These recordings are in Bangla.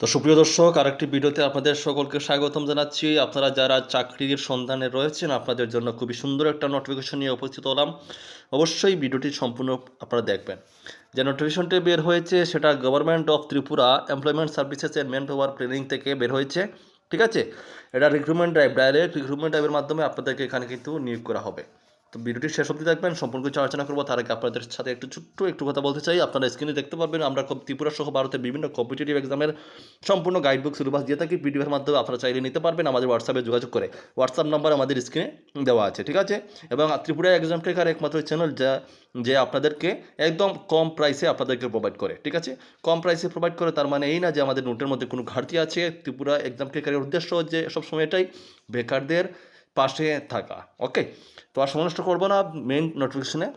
তো সুপ্রিয় দর্শক, আরেকটি ভিডিওতে আপনাদের সকলকে স্বাগতম জানাচ্ছি। আপনারা যারা চাকরির সন্ধানে রয়েছেন, আপনাদের জন্য খুবই সুন্দর একটা নোটিফিকেশন নিয়ে উপস্থিত হলাম। অবশ্যই ভিডিওটি সম্পূর্ণ আপনারা দেখবেন। যে নোটিফিকেশনটি বের হয়েছে, সেটা government of Tripura employment services and man power planning থেকে বের হয়েছে। ঠিক আছে? এটা রিক্রুটমেন্ট ড্রাইভ ডাইরেক্ট রিক্রুটমেন্ট ড্রাইভের মাধ্যমে আপনাদেরকে এখানে কিন্তু নিয়োগ করা হবে। তো ভিডিওটি শেষ অবধি দেখবেন, সম্পূর্ণ কিছু আলোচনা করব। তার আগে আপনাদের সাথে একটু ছোট্ট একটু কথা বলতে চাই। আপনারা স্ক্রিনে দেখতে পারবেন, আমরা ত্রিপুরা সহ ভারতের বিভিন্ন কম্পিটিটিভ এক্সামের সম্পূর্ণ গাইডবুক সিলেবাস দিয়ে থাকি। পিডিএফের মাধ্যমে আপনারা চাইলে নিতে পারবেন, আমাদের হোয়াটসঅ্যাপে যোগাযোগ করে। হোয়াটসঅ্যাপ নাম্বার আমাদের স্ক্রিনে দেওয়া আছে, ঠিক আছে? এবং ত্রিপুরা এক্সাম টেকার একমাত্র চ্যানেল যা, যে আপনাদেরকে একদম কম প্রাইসে আপনাদেরকে প্রোভাইড করে, ঠিক আছে? কম প্রাইসে প্রোভাইড করে, তার মানে এই না যে আমাদের নোটের মধ্যে কোনো ঘাটতি আছে। ত্রিপুরা এক্সাম টেকারের উদ্দেশ্য যে সবসময় এটাই। বেকারদের পাশে থাকা। ওকে তো আর সময় নষ্ট করব না মেন নোটিফিকেশনে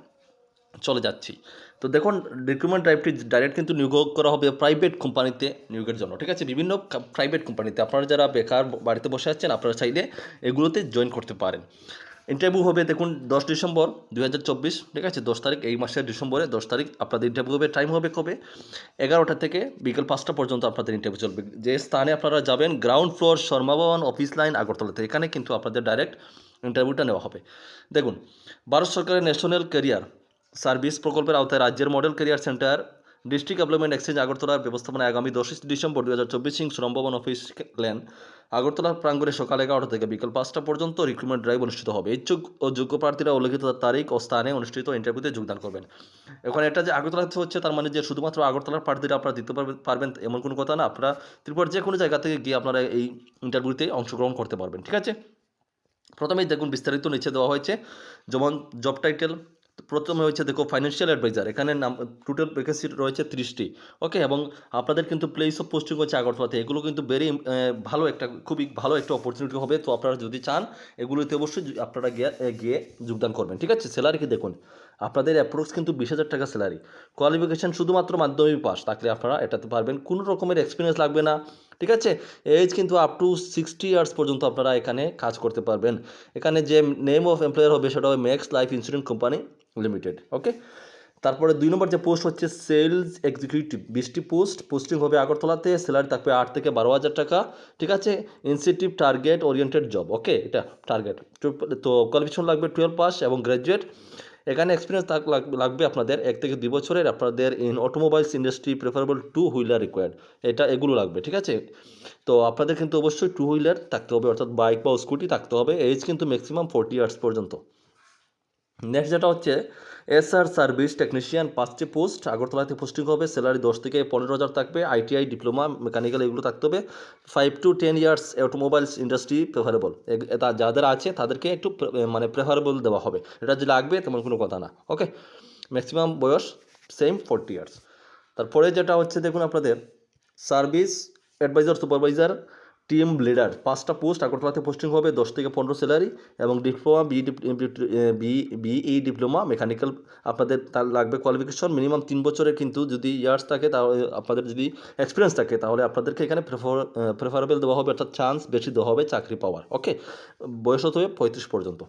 চলে যাচ্ছি। তো দেখুন রিক্রুটমেন্ট ড্রাইভটি ডাইরেক্ট কিন্তু নিয়োগ করা হবে প্রাইভেট কোম্পানিতে নিয়োগের জন্য, ঠিক আছে? বিভিন্ন প্রাইভেট কোম্পানিতে আপনারা যারা বেকার বাড়িতে বসে আছেন, আপনারা চাইলে এগুলোতে জয়েন করতে পারেন। ইন্টারভিউ হবে দেখুন দশ ডিসেম্বর দু হাজার চব্বিশ, ঠিক আছে? দশ তারিখ এই মাসের ডিসেম্বরে দশ তারিখ আপনাদের ইন্টারভিউ হবে। টাইম হবে কবে? এগারোটা থেকে বিকেল পাঁচটা পর্যন্ত আপনাদের ইন্টারভিউ চলবে। যে স্থানে আপনারা যাবেন ground floor Sharma Bhavan office lane আগরতলাতে। এখানে কিন্তু আপনাদের ডাইরেক্ট ইন্টারভিউটা নেওয়া হবে। দেখুন, ভারত সরকারের ন্যাশনাল ক্যারিয়ার সার্ভিস প্রকল্পের আওতায় রাজ্যের model career centre district development exchange আগরতলার ব্যবস্থাপনায় আগামী দশই ডিসেম্বর দু হাজার চব্বিশ সিং শ্রমভবন অফিস লেন আগরতলার প্রাঙ্গণে সকাল এগারোটা থেকে বিকেল পাঁচটা পর্যন্ত রিক্রুটমেন্ট ড্রাইভ অনুষ্ঠিত হবে। ইচ্ছুক ও যোগ্য প্রার্থীরা উল্লেখিত তারিখ ও স্থানে অনুষ্ঠিত ইন্টারভিউতে যোগদান করবেন। এখন এটা যে আগরতলাতে হচ্ছে তার মানে যে শুধুমাত্র আগরতলার প্রার্থীরা আপনারা দিতে পারবেন এমন কোনো কথা না। আপনারা ত্রিপুরার যে কোনো জায়গা থেকে গিয়ে আপনারা এই ইন্টারভিউতে অংশগ্রহণ করতে পারবেন। ঠিক আছে? প্রথমেই দেখুন বিস্তারিত নিচে দেওয়া হয়েছে। যেমন জব টাইটেল প্রথমে হয়েছে দেখো ফাইন্যান্সিয়াল অ্যাডভাইজার এখানে নাম টোটাল ভ্যাকেন্সি রয়েছে তিরিশটি ওকে এবং আপনাদের কিন্তু প্লেস অফ পোস্টিং হচ্ছে আগরতলাতে, এগুলো কিন্তু ভেরি ভালো একটা, খুবই ভালো একটা অপরচুনিটি হবে। তো আপনারা যদি চান, এগুলোতে অবশ্যই আপনারা গিয়ে গিয়ে যোগদান করবেন, ঠিক আছে? স্যালারি কি দেখুন। আপনাদের অ্যাপ্রক্স কিন্তু বিশ হাজার টাকা স্যালারি কোয়ালিফিকেশান শুধুমাত্র মাধ্যমিক পাস থাকলে আপনারা এটাতে পারবেন, কোনো রকমের এক্সপিরিয়েন্স লাগবে না, ঠিক আছে? এজ কিন্তু আপ টু সিক্সটি ইয়ার্স পর্যন্ত আপনারা এখানে কাজ করতে পারবেন। এখানে যে নেম অফ এমপ্লয়ার হবে, সেটা হবে Max Life insurance company limited okay তারপরে দুই নম্বর যে পোস্ট হচ্ছে সেলস এক্সিকিউটিভ বিশটি পোস্ট পোস্টিং হবে আগরতলাতে স্যালারি থাকবে আট থেকে বারো হাজার টাকা, ঠিক আছে? Incentive target oriented job okay এটা টার্গেট তো কোয়ালিফিকেশন লাগবে টুয়েলভ পাস এবং গ্র্যাজুয়েট এখানে এক্সপিরিয়েন্স লাগবে আপনাদের। এক থেকে দুই বছরের আপনাদের in automobiles industry preferable two wheeler required এটা এগুলো লাগবে, ঠিক আছে? তো আপনাদের কিন্তু অবশ্যই টু হুইলার থাকতে হবে, অর্থাৎ বাইক বা স্কুটি থাকতে হবে। এজ কিন্তু ম্যাক্সিমাম ফোর্টি ইয়ার্স পর্যন্ত। নেক্সট যেটা হচ্ছে, এসআর সার্ভিস টেকনিশিয়ান পাঁচটি পোস্ট, আগরতলাতে পোস্টিং হবে, স্যালারি দশ থেকে পনেরো হাজার থাকবে, আইটিআই, ডিপ্লোমা, মেকানিক্যাল এগুলো থাকতে হবে five to ten years automobiles industry preferable এটা যাদের আছে তাদেরকে একটু মানে প্রেফারেবল দেওয়া হবে, এটা যে লাগবে তেমন কোনো কথা না ওকে ম্যাক্সিমাম বয়স সেম ফোরটি ইয়ার্স তারপরে যেটা হচ্ছে দেখুন আপনাদের, service advisor supervisor team leader. পাঁচটা পোস্ট আগরতলাতে পোস্টিং হবে, দশ থেকে পনেরো স্যালারি এবং diploma B BE diploma mechanical আপনাদের তার লাগবে কোয়ালিফিকেশন মিনিমাম তিন বছরের কিন্তু যদি ইয়ার্স থাকে তাহলে আপনাদের যদি এক্সপিরিয়েন্স থাকে তাহলে আপনাদেরকে এখানে প্রেফার প্রেফারেবল দেওয়া হবে অর্থাৎ চান্স বেশি দেওয়া হবে চাকরি পাওয়ার। ওকে বয়স হতে হবে পঁয়ত্রিশ পর্যন্ত।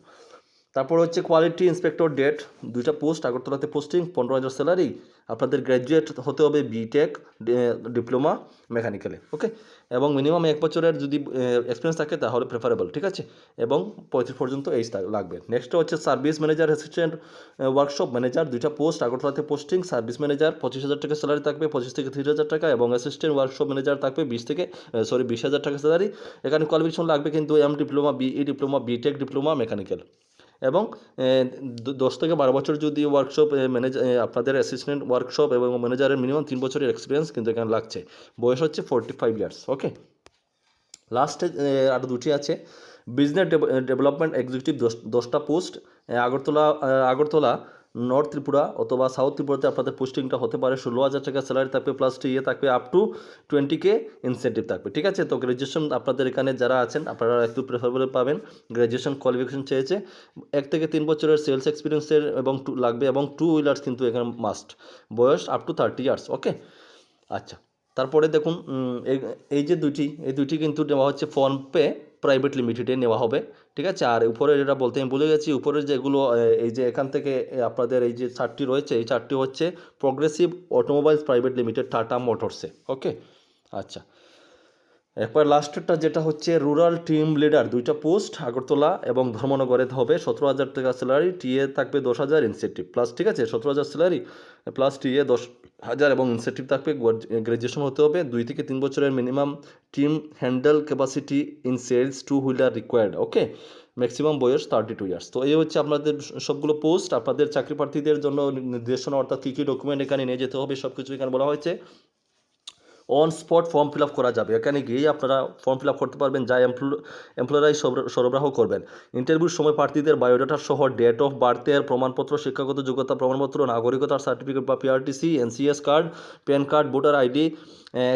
তারপর হচ্ছে কোয়ালিটি ইন্সপেক্টর ডেট দুইটা পোস্ট আগরতলাতে পোস্টিং পনেরো হাজার স্যালারি আপনাদের গ্র্যাজুয়েট হতে হবে বিটেক ডিপ্লোমা মেকানিক্যালে ওকে এবং মিনিমাম এক বছরের যদি এক্সপিরিয়েন্স থাকে, তাহলে প্রেফারেবল ঠিক আছে? এবং পঁয়ত্রিশ পর্যন্ত এই লাগবে। নেক্সট হচ্ছে service manager assistant workshop manager দুইটা পোস্ট আগরতলাতে পোস্টিং সার্ভিস ম্যানেজার পঁচিশ হাজার টাকা স্যালারি থাকবে, পঁচিশ থেকে তিরিশ হাজার টাকা, এবং অ্যাসিস্ট্যান্ট ওয়ার্কশপ ম্যানেজার থাকবে, বিশ থেকে সরি বিশ হাজার টাকা স্যালারি এখানে কোয়ালিফিকেশন লাগবে কিন্তু M diploma BE diploma BTech diploma mechanical এবং দশ থেকে বারো বছর যদি ওয়ার্কশপ ম্যানেজ আপনাদের অ্যাসিস্ট্যান্ট ওয়ার্কশপ এবং ম্যানেজারের মিনিমাম তিন বছরের এক্সপিরিয়েন্স কিন্তু এখানে লাগছে। বয়স হচ্ছে ফোরটি ফাইভ ইয়ার্স ওকে লাস্টে আরও দুটি আছে। বিজনেস ডেভেলপমেন্ট এক্সিকিউটিভ দশ, দশটা পোস্ট আগরতলা আগরতলা নর্থ ত্রিপুরা অথবা সাউথ ত্রিপুরাতে আপনাদের পোস্টিংটা হতে পারে। ষোলো হাজার টাকা স্যালারি থাকবে প্লাস ইয়ে থাকবে up to twenty K incentive থাকবে, ঠিক আছে? তো গ্র্যাজুয়েশন আপনাদের এখানে যারা আছেন, আপনারা একটু প্রেফারেবল পাবেন। গ্র্যাজুয়েশন কোয়ালিফিকেশন চেয়েছে। এক থেকে তিন বছরের সেলস এক্সপিরিয়েন্সের এবং টু লাগবে এবং টু হুইলার্স কিন্তু এখানে মাস্ট বয়স up to thirty years okay আচ্ছা তারপরে দেখুন এই যে দুইটি, এই দুইটি কিন্তু নেওয়া হচ্ছে ফোনপে প্রাইভেট লিমিটেডে নেওয়া হবে, ঠিক আছে? আর উপরে যেটা বলতে আমি ভুলে গেছি, উপরে যেগুলো এই যে এখান থেকে আপনাদের এই যে চারটি রয়েছে, এই চারটি হচ্ছে progressive automobiles private limited Tata মোটরসে okay আচ্ছা। এরপর লাস্টেরটা যেটা হচ্ছে রুরাল টিম লিডার দুইটা পোস্ট আগরতলা এবং ধর্মনগরে হবে। সতেরো হাজার টাকা স্যালারি টিএ থাকবে দশ হাজার ইনসেন্টিভ প্লাস ঠিক আছে? সতেরো হাজার স্যালারি প্লাস টিএ দশ হাজার এবং ইনসেন্টিভ থাকবে। গ্র্যাজুয়েশন হতে হবে। দুই থেকে তিন বছরের minimum team handle capacity in sales two wheeler required okay maximum বয়স থার্টি টু ইয়ার্স তো এই হচ্ছে আপনাদের সবগুলো পোস্ট আপনাদের চাকরি প্রার্থীদের জন্য নির্দেশনা, অর্থাৎ কী কী ডকুমেন্ট এখানে নিয়ে যেতে হবে সব কিছু এখানে বলা হয়েছে। On spot form fill up করা যাবে। এখানে গিয়েই আপনারা ফর্ম ফিল আপ করতে পারবেন, যা এমপ্লয়ারাই সরবরাহ করবেন। ইন্টারভিউর সময় প্রার্থীদের বায়োডাটা সহ ডেট অফ বার্থের প্রমাণপত্র, শিক্ষাগত যোগ্যতা প্রমাণপত্র, নাগরিকতার সার্টিফিকেট বা PRTC NCS card PAN card voter ID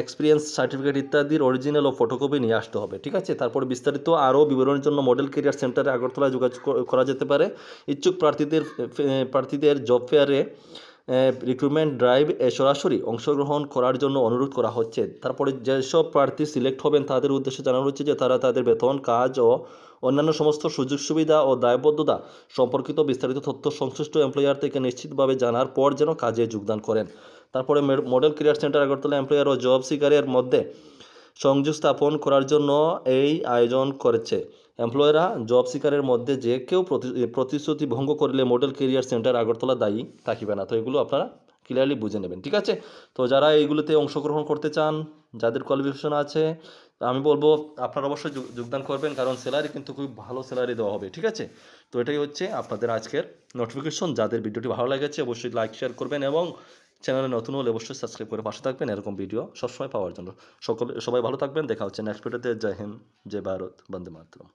experience certificate ইত্যাদির অরিজিনাল ও ফটোকপি নিয়ে আসতে হবে, ঠিক আছে? তারপরে বিস্তারিত আরও বিবরণের জন্য মডেল কেরিয়ার সেন্টারে আগরতলায় যোগাযোগ করা যেতে পারে। ইচ্ছুক প্রার্থীদের প্রার্থীদের জব ফেয়ারে রিক্রুটমেন্ট ড্রাইভ সরাসরি অংশগ্রহণ করার জন্য অনুরোধ করা হচ্ছে। তারপরে যেসব প্রার্থী সিলেক্ট হবেন, তাদের উদ্দেশ্যে জানানো হচ্ছে যে তারা তাদের বেতন, কাজ ও অন্যান্য সমস্ত সুযোগ সুবিধা ও দায়বদ্ধতা সম্পর্কিত বিস্তারিত তথ্য সংশ্লিষ্ট এমপ্লয়ার থেকে নিশ্চিতভাবে জানার পর যেন কাজে যোগদান করেন। তারপরে model career centre Agartala employer ও জব সিকারের মধ্যে সংযোগ স্থাপন করার জন্য এই আয়োজন করেছে। এমপ্লয়াররা জব সিকারের মধ্যে যে কেউ প্রতিশ্রুতি ভঙ্গ করলে মডেল কেরিয়ার সেন্টার আগরতলা দায়ী থাকিবে না। তো এগুলো আপনারা ক্লিয়ারলি বুঝে নেবেন, ঠিক আছে? তো যারা এইগুলোতে অংশগ্রহণ করতে চান, যাদের কোয়ালিফিকেশন আছে, আমি বলব আপনারা অবশ্যই যোগদান করবেন, কারণ স্যালারি কিন্তু খুব ভালো স্যালারি দেওয়া হবে, ঠিক আছে? তো এটাই হচ্ছে আপনাদের আজকের নোটিফিকেশন যাদের ভিডিওটি ভালো লেগেছে, অবশ্যই লাইক শেয়ার করবেন এবং চ্যানেলে নতুন হলে অবশ্যই সাবস্ক্রাইব করে পাশে থাকবেন। এরকম ভিডিও সবসময় পাওয়ার জন্য। সকলে সবাই ভালো থাকবেন। দেখা হচ্ছে নেক্সট ভিডিওতে জয় হিন্দ, জয় ভারত, বন্দে মাতরম।